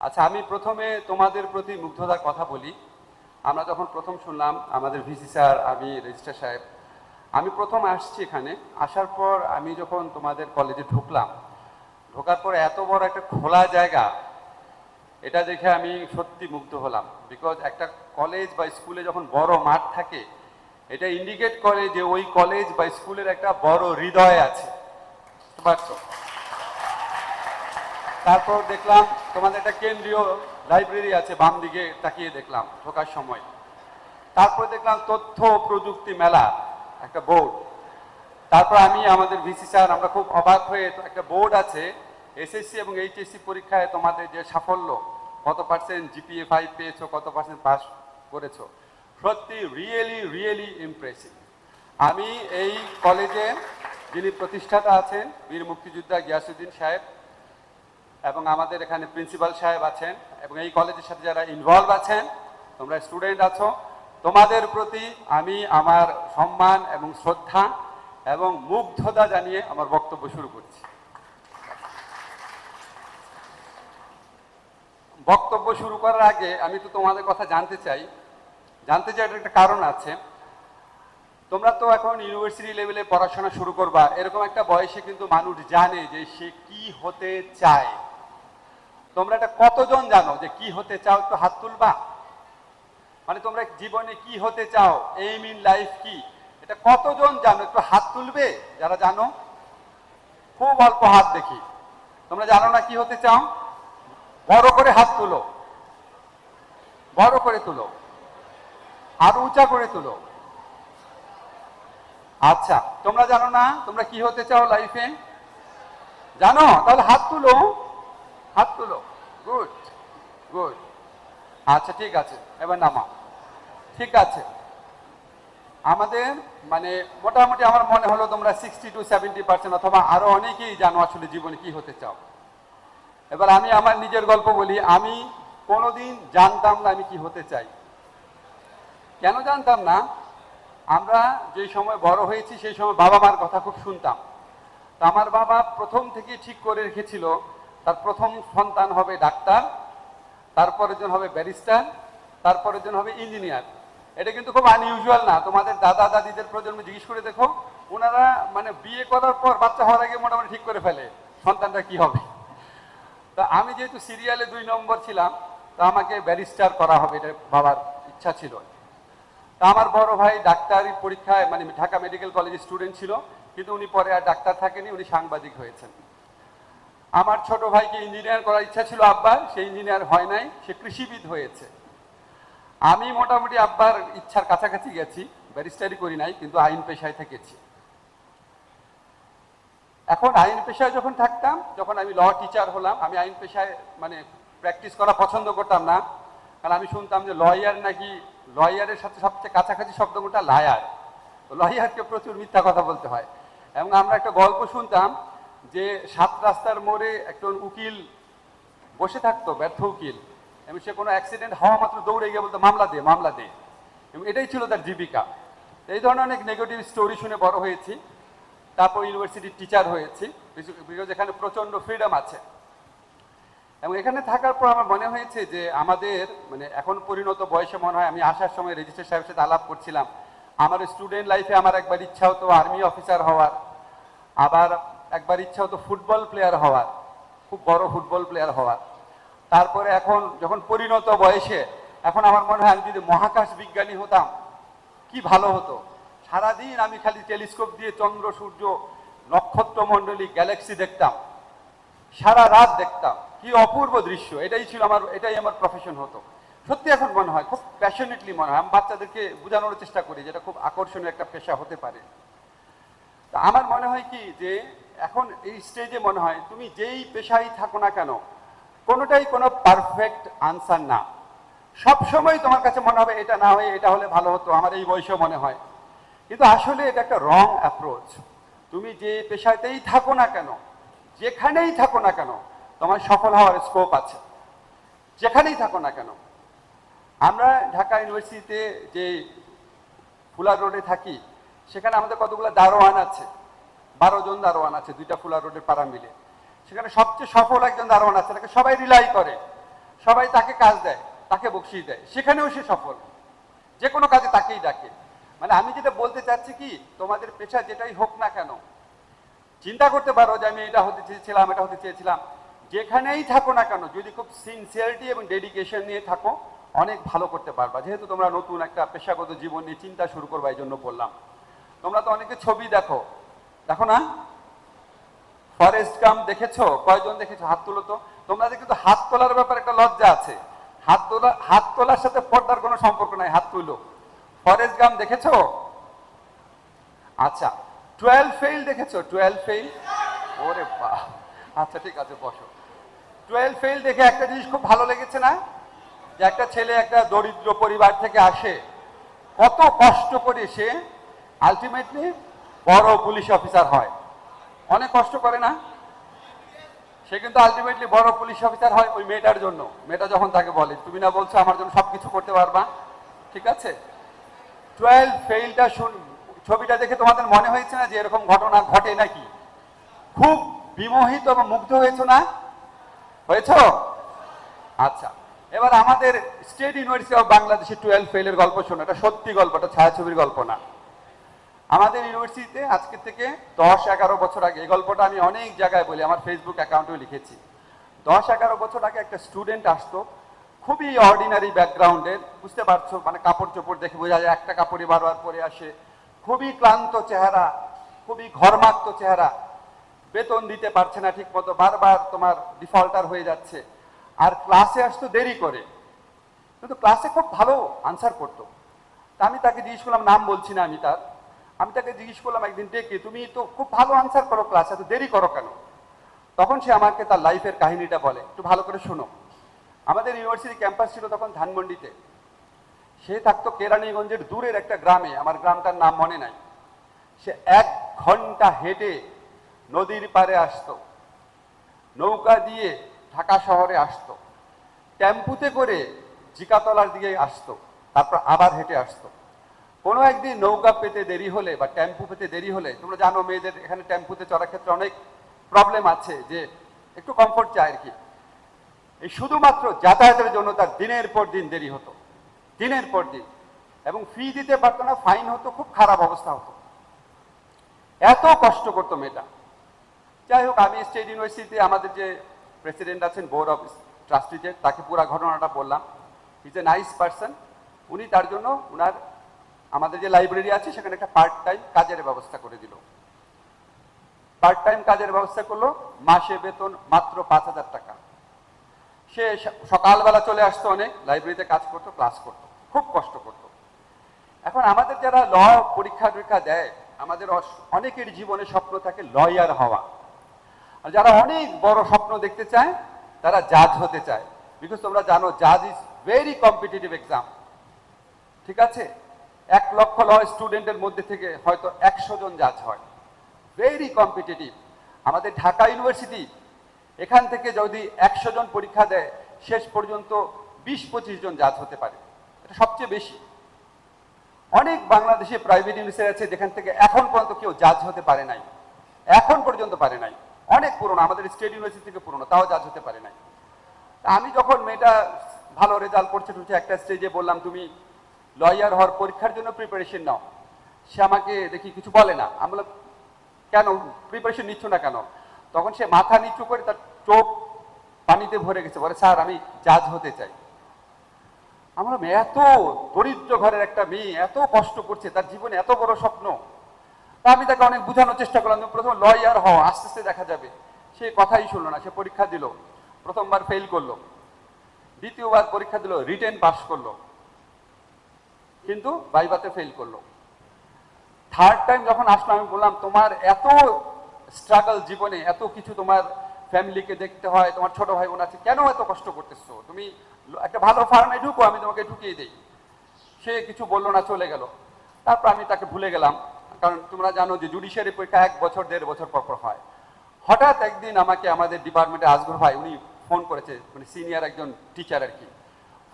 আচ্ছা আমি প্রথমে তোমাদের প্রতি মুগ্ধতার কথা বলি। আমরা যখন প্রথম শুনলাম, আমাদের ভিসি স্যার, আমি রেজিস্ট্রার সাহেব, আমি প্রথম আসছি এখানে। আসার পর আমি যখন তোমাদের কলেজে ঢুকলাম, ঢোকার পর এত বড় একটা খোলা জায়গা, এটা দেখে আমি সত্যি মুগ্ধ হলাম। বিকজ একটা কলেজ বা স্কুলে যখন বড় মাঠ থাকে, এটা ইন্ডিকেট করে যে ওই কলেজ বা স্কুলের একটা বড় হৃদয় আছে। পারছ তারপর দেখলাম তোমাদের একটা কেন্দ্রীয় লাইব্রেরি আছে, বাম দিকে তাকিয়ে দেখলাম, ঢোকার সময়। তারপর দেখলাম তথ্য প্রযুক্তি মেলা, একটা বোর্ড তারপর আমি আমাদের ভিসি স্যার আমরা খুব অবাক হয়ে একটা বোর্ড আছে এসএসসি এবং এইচএসসি পরীক্ষায় তোমাদের যে সাফল্য, কত পার্সেন্ট জিপিএ ফাইভ পেয়েছ, কত পার্সেন্ট পাস করেছ। সত্যি রিয়েলি রিয়েলি ইমপ্রেসিভ আমি এই কলেজে যিনি প্রতিষ্ঠাতা আছেন, বীর মুক্তিযোদ্ধা গিয়াসুদ্দিন সাহেব এবং আমাদের এখানে প্রিন্সিপাল সাহেব আছেন এবং এই কলেজের সাথে যারা ইনভলভ আছেন, তোমরা স্টুডেন্ট আছো, তোমাদের প্রতি আমি আমার সম্মান এবং শ্রদ্ধা এবং মুগ্ধতা জানিয়ে আমার বক্তব্য শুরু করছি। বক্তব্য শুরু করার আগে আমি তো তোমাদের কথা জানতে চাই। জানতে চাই একটা কারণ আছে। তোমরা তো এখন ইউনিভার্সিটি লেভেলে পড়াশোনা শুরু করবা, এরকম একটা বয়সে কিন্তু মানুষ জানে যে সে কি হতে চায়। তোমরা এটা কতজন জানো যে কি হতে চাও? একটু হাত তুলবা। মানে তোমরা জীবনে কি হতে চাও? এইম ইন লাইফ কি? এটা কতজন জানো? একটু হাত তুলবে? যারা জানো? খুব অল্প হাত দেখি। তোমরা জানো না কি হতে চাও? বড় করে হাত তুলো। বড় করে তুলো। আর উঁচা করে তুলো। আচ্ছা তোমরা জানো না তোমরা কি হতে চাও লাইফে জানো? তাহলে হাত তুলো। হাত তুলো। গুড গুড আচ্ছা ঠিক আছে। এবার নামা ঠিক আছে। আমাদের মানে মোটামুটি আমার মনে হলো তোমরা সিক্সটি টু সেভেন্টি পার্সেন্ট অথবা আরও অনেকেই জানো আসলে জীবনে কি হতে চাও। এবার আমি আমার নিজের গল্প বলি। আমি কোনোদিন জানতাম না আমি কি হতে চাই। কেন জানতাম না? আমরা যে সময় বড় হয়েছি, সেই সময় বাবা মার কথা খুব শুনতাম। তা আমার বাবা প্রথম থেকে ঠিক করে রেখেছিল তার প্রথম সন্তান হবে ডাক্তার তারপরের জন হবে ব্যারিস্টার তারপরের জন হবে ইঞ্জিনিয়ার। এটা কিন্তু খুব আনইউজুয়াল না। তোমাদের দাদা, দাদিদের প্রজন্ম জিজ্ঞেস করে দেখো, ওনারা মানে বিয়ে করার পর বাচ্চা হওয়ার আগে মোটামুটি ঠিক করে ফেলে সন্তানটা কি হবে। তা আমি যেহেতু সিরিয়ালে দুই নম্বর ছিলাম, তা আমাকে ব্যারিস্টার করা হবে, এটা বাবার ইচ্ছা ছিল। তা আমার বড় ভাই ডাক্তারি পরীক্ষায় মানে ঢাকা মেডিকেল কলেজের স্টুডেন্ট ছিল, কিন্তু উনি পরে আর ডাক্তার থাকেনি, উনি সাংবাদিক হয়েছেন। আমার ছোট ভাইকে ইঞ্জিনিয়ার করার ইচ্ছা ছিল আব্বার সে ইঞ্জিনিয়ার হয় নাই, সে কৃষিবিদ হয়েছে। আমি মোটামুটি আব্বার ইচ্ছার কাছাকাছি গেছি ব্যারিস্টারি করি নাই, কিন্তু আইন পেশায় থেকেছি। এখন আইন পেশায় যখন থাকতাম, যখন আমি ল টিচার হলাম, আমি আইন পেশায় মানে প্র্যাকটিস করা পছন্দ করতাম না, কারণ আমি শুনতাম যে লয়ার নাকি লয়ারের সাথে সবচেয়ে কাছাকাছি শব্দ শব্দটা লায়ার। লয়ারকে প্রচুর মিথ্যা কথা বলতে হয়। এবং আমরা একটা গল্প শুনতাম যে সাত রাস্তার মোড়ে একজন উকিল বসে থাকতো, ব্যর্থ উকিল, এবং সে কোনো অ্যাক্সিডেন্ট হওয়া মাত্র দৌড়ে গিয়ে বলতো, মামলা দে মামলা দে। এবং এটাই ছিল তার জীবিকা। এই ধরনের অনেক নেগেটিভ স্টোরি শুনে বড় হয়েছি। তারপর ইউনিভার্সিটির টিচার হয়েছি বিকজ এখানে প্রচণ্ড ফ্রিডম আছে। এবং এখানে থাকার পর আমার মনে হয়েছে যে আমাদের মানে এখন পরিণত বয়সে মনে হয়, আমি আসার সময় রেজিস্ট্রার সাহেবের সাথে আলাপ করছিলাম। আমার স্টুডেন্ট লাইফে আমার একবার ইচ্ছা হতো আর্মি অফিসার হওয়ার। আবার একবার ইচ্ছা হতো ফুটবল প্লেয়ার হওয়ার, খুব বড় ফুটবল প্লেয়ার হওয়ার। তারপরে এখন যখন পরিণত বয়সে, এখন আমার মনে হয় আমি যদি মহাকাশ বিজ্ঞানী হতাম, কি ভালো হতো? সারাদিন আমি খালি টেলিস্কোপ দিয়ে চন্দ্র, সূর্য, নক্ষত্র মণ্ডলী গ্যালাক্সি দেখতাম। সারা রাত দেখতাম। কি অপূর্ব দৃশ্য! এটাই ছিল আমার, এটাই আমার প্রফেশন হতো। সত্যি এখন মনে হয়, খুব প্যাশনেটলি মনে হয়। আমি বাচ্চাদেরকে বোঝানোর চেষ্টা করি যেটা খুব আকর্ষণীয় একটা পেশা হতে পারে। তা আমার মনে হয় কি যে এখন এই স্টেজে মনে হয় তুমি যেই পেশায় থাকো না কেন, কোনোটাই কোনো পারফেক্ট আনসার না। সব সময় তোমার কাছে মনে হবে এটা না হয়ে এটা হলে ভালো হতো, আমার এই বয়সে মনে হয়। কিন্তু আসলে এটা একটা রং অ্যাপ্রোচ তুমি যে পেশাতেই থাকো না কেন, যেখানেই থাকো না কেন, তোমার সফল হওয়ার স্কোপ আছে। যেখানেই থাকো না কেন। আমরা ঢাকা ইউনিভার্সিটিতে যে ফুলার রোডে থাকি, সেখানে আমাদের কতগুলো দারোয়ান আছে। বারো জন দারোয়ান আছে, দুইটা ফুলার রোডের পাড়া মিলে। সেখানে সবচেয়ে সফল একজন দারোয়ান আছে, তাকে সবাই রিলাই করে। সবাই তাকে কাজ দেয়, তাকে বকশিস দেয়। সেখানেও সে সফল। যে কোনো কাজে তাকেই ডাকে। মানে আমি যেটা বলতে চাচ্ছি কি, তোমাদের পেশা যেটাই হোক না কেন, চিন্তা করতে পারো যে আমি এটা হতে চেয়েছিলাম, এটা হতে চেয়েছিলাম। যেখানেই থাকো না কেন, যদি খুব সিনসিয়ারিটি এবং ডেডিকেশন নিয়ে থাকো, অনেক ভালো করতে পারবা। যেহেতু তোমরা নতুন একটা পেশাগত জীবন নিয়ে চিন্তা শুরু করবা, এই জন্য বললাম। তোমরা তো অনেকে ছবি দেখো দেখো না? ফরেস্ট গাম দেখেছ? কয়জন দেখেছ? হাত তুলো তো। তোমাদের কিন্তু হাত তোলার ব্যাপারে একটা লজ্জা আছে। হাত তোলা, হাত তোলার সাথে পর্দার কোনো সম্পর্ক নাই, হাত তুলো। ফরেস্ট গাম দেখেছ? আচ্ছা টুয়েলভ ফেইল দেখেছ? টুয়েলভ ফেইল ওরে বাহ। আচ্ছা ঠিক আছে, বসো। টুয়েলভ ফেইল দেখে একটা জিনিস খুব ভালো লেগেছে না? যে একটা ছেলে একটা দরিদ্র পরিবার থেকে আসে। কত কষ্ট করে সে আলটিমেটলি বড় পুলিশ অফিসার হয়। অনেক কষ্ট করে না? সে কিন্তু আলটিমেটলি বড় পুলিশ অফিসার হয় ওই মেয়েটার জন্য। মেয়েটা যখন তাকে বলে, তুমি না বলছো আমার জন্য সবকিছু করতে পারবা? ঠিক আছে? টুয়েলভ ফেইলটা শুন ছবিটা দেখে তোমাদের মনে হয়েছে না যে এরকম ঘটনা ঘটে নাকি? খুব বিমোহিত এবং মুগ্ধ হয়েছো না? হয়েছ? আচ্ছা এবার আমাদের স্টেট ইউনিভার্সিটি অফ বাংলাদেশে টুয়েলভ ফেইলের গল্প শোনো। এটা সত্যি গল্প, এটা ছায়াছবির গল্প না। আমাদের ইউনিভার্সিটিতে আজকে থেকে দশ এগারো বছর আগে, এই গল্পটা আমি অনেক জায়গায় বলি, আমার ফেসবুক অ্যাকাউন্টেও লিখেছি। দশ এগারো বছর আগে একটা স্টুডেন্ট আসতো, খুবই অর্ডিনারি ব্যাকগ্রাউন্ডের বুঝতে পারছ মানে কাপড় চোপড় দেখে বোঝা যায়, একটা কাপড়ই বারবার পরে আসে, খুবই ক্লান্ত চেহারা, খুবই ঘরমাক্ত চেহারা, বেতন দিতে পারছে না ঠিক মতো বারবার তোমার ডিফল্টার হয়ে যাচ্ছে, আর ক্লাসে আসতো দেরি করে। কিন্তু ক্লাসে খুব ভালো আনসার করতো। তা আমি তাকে জিজ্ঞেস করলাম, নাম বলছি না আমি তার। আমি তাকে জিজ্ঞেস করলাম, একদিন ডেকে, তুমি তো খুব ভালো আনসার করো ক্লাস এত দেরি করো কেন? তখন সে আমাকে তার লাইফের কাহিনীটা বলে, একটু ভালো করে শোনো। আমাদের ইউনিভার্সিটি ক্যাম্পাস ছিল তখন ধানমন্ডিতে। সে থাকতো কেরানীগঞ্জের দূরের একটা গ্রামে, আমার গ্রামটার নাম মনে নাই। সে এক ঘণ্টা হেঁটে নদীর পারে আসতো। নৌকা দিয়ে ঢাকা শহরে আসতো। টেম্পুতে করে জিকাতলার দিকে আসতো। তারপর আবার হেঁটে আসতো। কোনো একদিন নৌকা পেতে দেরি হলে বা টেম্পু পেতে দেরি হলে, তোমরা জানো মেয়েদের এখানে টেম্পুতে চড়ার ক্ষেত্রে অনেক প্রবলেম আছে, যে একটু কমফোর্ট চায় আর কি। এই শুধুমাত্র যাতায়াতের জন্য তার দিনের পর দিন দেরি হতো, দিনের পর দিন। এবং ফি দিতে পারতো না ফাইন হতো, খুব খারাপ অবস্থা হতো। এত কষ্ট করতো মেয়েটা। যাই হোক, আমি স্টেট ইউনিভার্সিটিতে আমাদের যে প্রেসিডেন্ট আছেন বোর্ড অফ ট্রাস্টিজের তাকে পুরো ঘটনাটা বললাম। ইজ এ নাইস পার্সন উনি তার জন্য উনার আমাদের যে লাইব্রেরি আছে, সেখানে একটা পার্ট টাইম কাজের ব্যবস্থা করে দিল। পার্ট টাইম কাজের ব্যবস্থা করল, মাসে বেতন মাত্র পাঁচ হাজার টাকা। সে সকালবেলা চলে আসতো অনেক লাইব্রেরিতে কাজ করতো ক্লাস করতো, খুব কষ্ট করতো। এখন আমাদের যারা ল পরীক্ষা টরীক্ষা দেয়, আমাদের অনেকের জীবনে স্বপ্ন থাকে লয়ার হওয়া। আর যারা অনেক বড় স্বপ্ন দেখতে চায়, তারা জাজ হতে চায়। বিকজ তোমরা জানো জাজ ইজ ভেরি কম্পিটিটিভ এক্সাম ঠিক আছে? এক লক্ষ ল স্টুডেন্টের মধ্যে থেকে হয়তো একশো জন জাজ হয়। ভেরি কম্পিটিটিভ আমাদের ঢাকা ইউনিভার্সিটি এখান থেকে যদি একশো জন পরীক্ষা দেয়, শেষ পর্যন্ত বিশ পঁচিশ জন জাজ হতে পারে। এটা সবচেয়ে বেশি। অনেক বাংলাদেশে প্রাইভেট ইউনিভার্সিটি আছে যেখান থেকে এখন পর্যন্ত কেউ জাজ হতে পারে নাই। এখন পর্যন্ত পারে নাই। অনেক পুরনো, আমাদের স্টেট ইউনিভার্সিটি থেকে পুরনো, তাও জাজ হতে পারে নাই। আমি যখন মেয়েটা ভালো রেজাল্ট করছে একটা স্টেজে বললাম, তুমি লয়ার হওয়ার পরীক্ষার জন্য প্রিপারেশন নাও। সে আমাকে দেখি কিছু বলে না। আমি বললাম, কেন? প্রিপারেশন নিচ্ছ না কেন? তখন সে মাথা নিচু করে তার চোখ পানিতে ভরে গেছে। বলে, স্যার, আমি জাজ হতে চাই। আমরা এত দরিদ্র ঘরের একটা মেয়ে, এত কষ্ট করছে, তার জীবনে এত বড় স্বপ্ন। তা আমি তাকে অনেক বোঝানোর চেষ্টা করলাম। প্রথম লয়ার হও, আস্তে আস্তে দেখা যাবে। সে কথাই শুনলো না, সে পরীক্ষা দিল। প্রথমবার ফেল করল। দ্বিতীয়বার পরীক্ষা দিল রিটেন পাস করল। কিন্তু বাইবাতে ফেল করল। থার্ড টাইম যখন আসলো, আমি বললাম, তোমার এত স্ট্রাগল জীবনে, এত কিছু তোমার ফ্যামিলিকে দেখতে হয়, তোমার ছোট ভাই বোন আছে, কেন এত কষ্ট করতেছো? তুমি একটা ভালো ফার্মে ঢুকো, আমি তোমাকে ঢুকিয়ে দিই। সে কিছু বলল না, চলে গেল। তারপর আমি তাকে ভুলে গেলাম, কারণ তোমরা জানো যে জুডিশিয়ারি পরীক্ষা এক বছর, দেড় বছর পর পর হয়। হঠাৎ একদিন আমাকে আমাদের ডিপার্টমেন্টে আজগর ভাই, উনি ফোন করেছে মানে সিনিয়র একজন টিচার আর কি।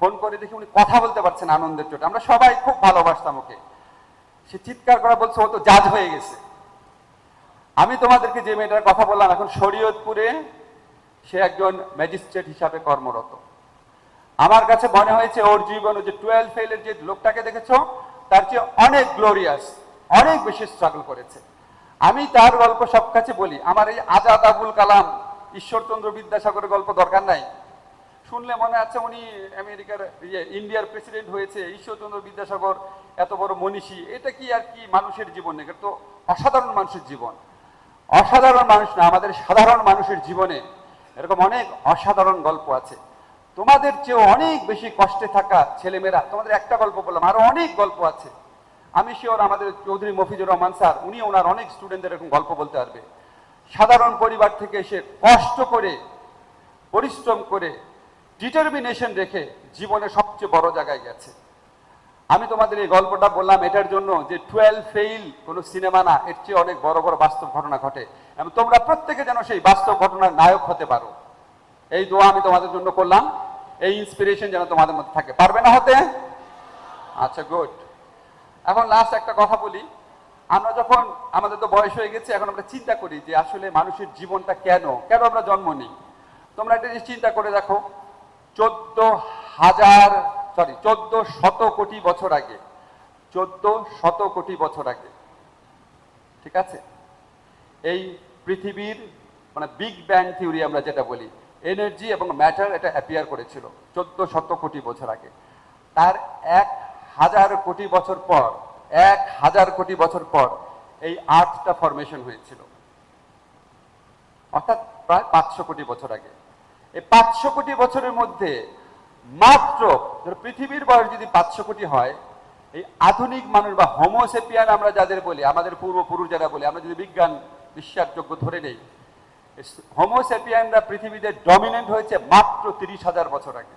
ফোন করে দেখি উনি কথা বলতে পারছেন আনন্দের চোটে। আমরা সবাই খুব ভালোবাসতাম ওকে। সে চিৎকার করা বলছে, ও তো জাজ হয়ে গেছে। আমি তোমাদেরকে যে মেয়েটার কথা বললাম, এখন শরীয়তপুরে সে একজন ম্যাজিস্ট্রেট হিসাবে কর্মরত। আমার কাছে মনে হয়েছে ওর জীবনে যে টুয়েলভ ফেলের যে লোকটাকে দেখেছ, তার চেয়ে অনেক গ্লোরিয়াস, অনেক বেশি স্ট্রাগল করেছে। আমি তার গল্প সব কাছে বলি। আমার এই আজাদ আবুল কালাম, ঈশ্বরচন্দ্র বিদ্যাসাগরের গল্প দরকার নাই। শুনলে মনে আছে উনি আমেরিকার ইয়ে ইন্ডিয়ার প্রেসিডেন্ট হয়েছে, ঈশ্বরচন্দ্র বিদ্যাসাগর এত বড় মনীষী। এটা কি আর কি মানুষের জীবন? এটা তো অসাধারণ মানুষের জীবন। অসাধারণ মানুষ না, আমাদের সাধারণ মানুষের জীবনে এরকম অনেক অসাধারণ গল্প আছে। তোমাদের চেয়েও অনেক বেশি কষ্টে থাকা ছেলেমেয়েরা, তোমাদের একটা গল্প বললাম, আরও অনেক গল্প আছে। আমি শিওর আমাদের চৌধুরী মফিজুর রহমান স্যার, উনি ওনার অনেক স্টুডেন্টদের এরকম গল্প বলতে পারবে। সাধারণ পরিবার থেকে এসে কষ্ট করে, পরিশ্রম করে ডিটারমিনেশন রেখে জীবনে সবচেয়ে বড় জায়গায় গেছে। আমি তোমাদের এই গল্পটা বললাম এটার জন্য যে টুয়েলভ ফেইল কোনো সিনেমা না, এর চেয়ে অনেক বড় বড় বাস্তব ঘটনা ঘটে। এবং তোমরা প্রত্যেকে যেন সেই বাস্তব ঘটনার নায়ক হতে পারো। এই দোয়া আমি তোমাদের জন্য করলাম। এই ইন্সপিরেশন যেন তোমাদের মধ্যে থাকে। পারবে না হতে? আচ্ছা গুড এখন লাস্ট একটা কথা বলি। আমরা যখন, আমাদের তো বয়স হয়ে গেছে, এখন আমরা চিন্তা করি যে আসলে মানুষের জীবনটা কেন কেন আমরা জন্ম নিই? তোমরা একটা জিনিস চিন্তা করে দেখো। চোদ্দ হাজার সরি চোদ্দ শত কোটি বছর আগে, চোদ্দ শত কোটি বছর আগে, ঠিক আছে? এই পৃথিবীর মানে বিগ ব্যাং থিওরি আমরা যেটা বলি এনার্জি এবং ম্যাটার এটা অ্যাপিয়ার করেছিল চোদ্দ শত কোটি বছর আগে। তার এক হাজার কোটি বছর পর, এক হাজার কোটি বছর পর এই আর্থটা ফরমেশন হয়েছিল। অর্থাৎ প্রায় পাঁচশো কোটি বছর আগে। এই পাঁচশো কোটি বছরের মধ্যে মাত্র পৃথিবীর বয়স যদি পাঁচশো কোটি হয়, এই আধুনিক মানুষ বা হোমোসেপিয়ান আমরা যাদের বলি, আমাদের পূর্বপুরুষ যারা বলি, আমরা যদি বিজ্ঞান বিশ্বাসযোগ্য ধরে নেই হোমোসেপিয়ানরা পৃথিবীতে ডমিনেন্ট হয়েছে মাত্র তিরিশ হাজার বছর আগে।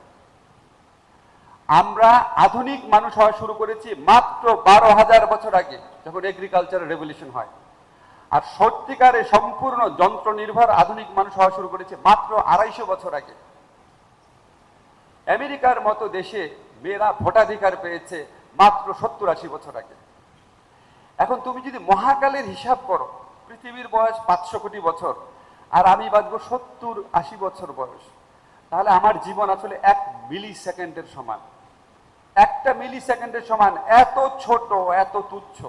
আমরা আধুনিক মানুষ হওয়া শুরু করেছি মাত্র বারো হাজার বছর আগে, যখন এগ্রিকালচার রেভলিউশন হয়। আর সত্যিকারে সম্পূর্ণ যন্ত্র নির্ভর আধুনিক মানুষ হওয়া শুরু করেছে মাত্র আড়াইশো বছর আগে। আমেরিকার মতো দেশে মেয়েরা ভোটাধিকার পেয়েছে মাত্র সত্তর আশি বছর আগে। এখন তুমি যদি মহাকালের হিসাব করো, পৃথিবীর বয়স পাঁচশো কোটি বছর, আর আমি বাঁচবো সত্তর আশি বছর বয়স, তাহলে আমার জীবন আসলে এক মিলি সেকেন্ডের সমান। একটা মিলি সেকেন্ডের সমান এত ছোট, এত তুচ্ছ।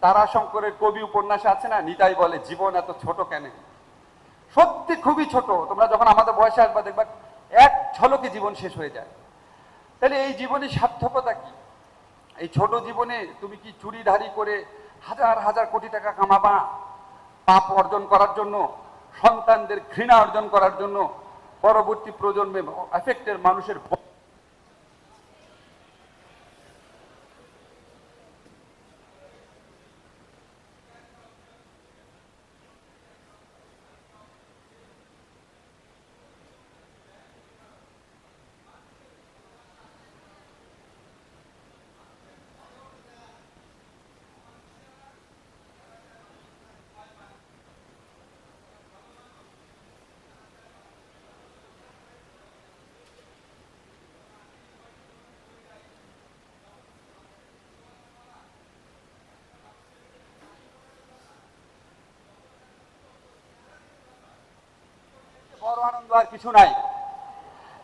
তারা শঙ্করের কবি উপন্যাসে আছে না? নিতাই বলে, জীবন এত ছোট কেন? সত্যি খুবই ছোট। তোমরা যখন আমাদের বয়সে আসবা, দেখবা এক ঝলকে জীবন শেষ হয়ে যায়। তাহলে এই জীবনের সার্থকতা কি? এই ছোট জীবনে তুমি কি চুরিধারি করে হাজার হাজার কোটি টাকা কামাবা? পাপ অর্জন করার জন্য, সন্তানদের ঘৃণা অর্জন করার জন্য পরবর্তী প্রজন্মে এফেক্টের মানুষের ব- বড় আনন্দ আর কিছু নাই।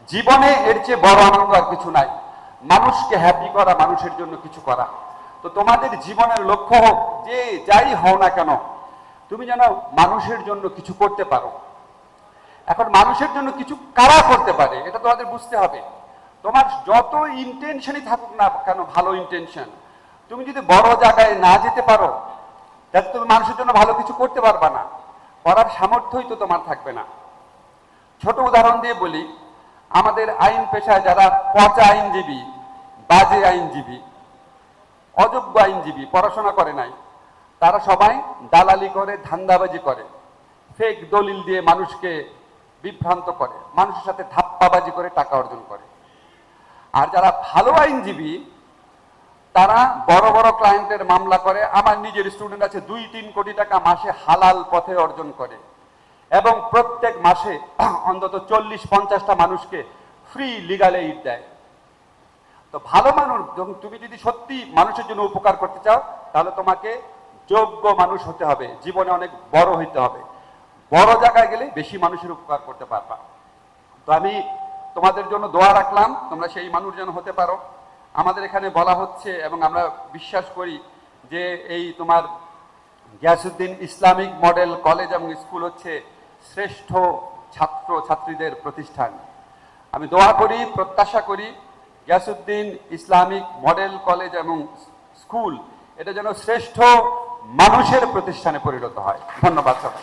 জীবনে এর চেয়ে বড় আনন্দ আর কিছু নাই। মানুষকে হ্যাপি করা, মানুষের জন্য কিছু করা। তো তোমাদের জীবনের লক্ষ্য হোক, যে যাই হও না কেন, তুমি যেন মানুষের জন্য কিছু করতে পারো। এখন মানুষের জন্য কিছু কারা করতে পারে, এটা তোমাদের বুঝতে হবে। তোমার যত ইন্টেনশনই থাকুক না কেন, ভালো ইন্টেনশন তুমি যদি বড় জায়গায় না যেতে পারো, তাহলে তুমি মানুষের জন্য ভালো কিছু করতে পারবা না। করার সামর্থ্যই তো তোমার থাকবে না। ছোট উদাহরণ দিয়ে বলি, আমাদের আইন পেশায় যারা পচা আইনজীবী, বাজে আইনজীবী, অযোগ্য আইনজীবী পড়াশোনা করে নাই, তারা সবাই দালালি করে, ধান্দাবাজি করে ফেক দলিল দিয়ে মানুষকে বিভ্রান্ত করে, মানুষের সাথে ধাপ্পাবাজি করে টাকা অর্জন করে। আর যারা ভালো আইনজীবী, তারা বড় বড় ক্লায়েন্টের মামলা করে, আমার নিজের স্টুডেন্ট আছে দুই তিন কোটি টাকা মাসে হালাল পথে অর্জন করে। এবং প্রত্যেক মাসে অন্তত চল্লিশ, পঞ্চাশটা মানুষকে ফ্রি লিগাল এইড দেয়। তো ভালো মানুষ তুমি যদি সত্যি মানুষের জন্য উপকার করতে চাও, তাহলে তোমাকে যোগ্য মানুষ হতে হবে। জীবনে অনেক বড় হইতে হবে। বড় জায়গায় গেলে বেশি মানুষের উপকার করতে পারবা। তো আমি তোমাদের জন্য দোয়া রাখলাম, তোমরা সেই মানুষ যেন হতে পারো। আমাদের এখানে বলা হচ্ছে এবং আমরা বিশ্বাস করি যে এই তোমার গিয়াসুদ্দিন ইসলামিক মডেল কলেজ এবং স্কুল হচ্ছে শ্রেষ্ঠ ছাত্র ছাত্রীদের প্রতিষ্ঠান। আমি দোয়া করি, প্রত্যাশা করি গিয়াসুদ্দিন ইসলামিক মডেল কলেজ এবং স্কুল এটা যেন শ্রেষ্ঠ মানুষের প্রতিষ্ঠানে পরিণত হয়। ধন্যবাদ সবাই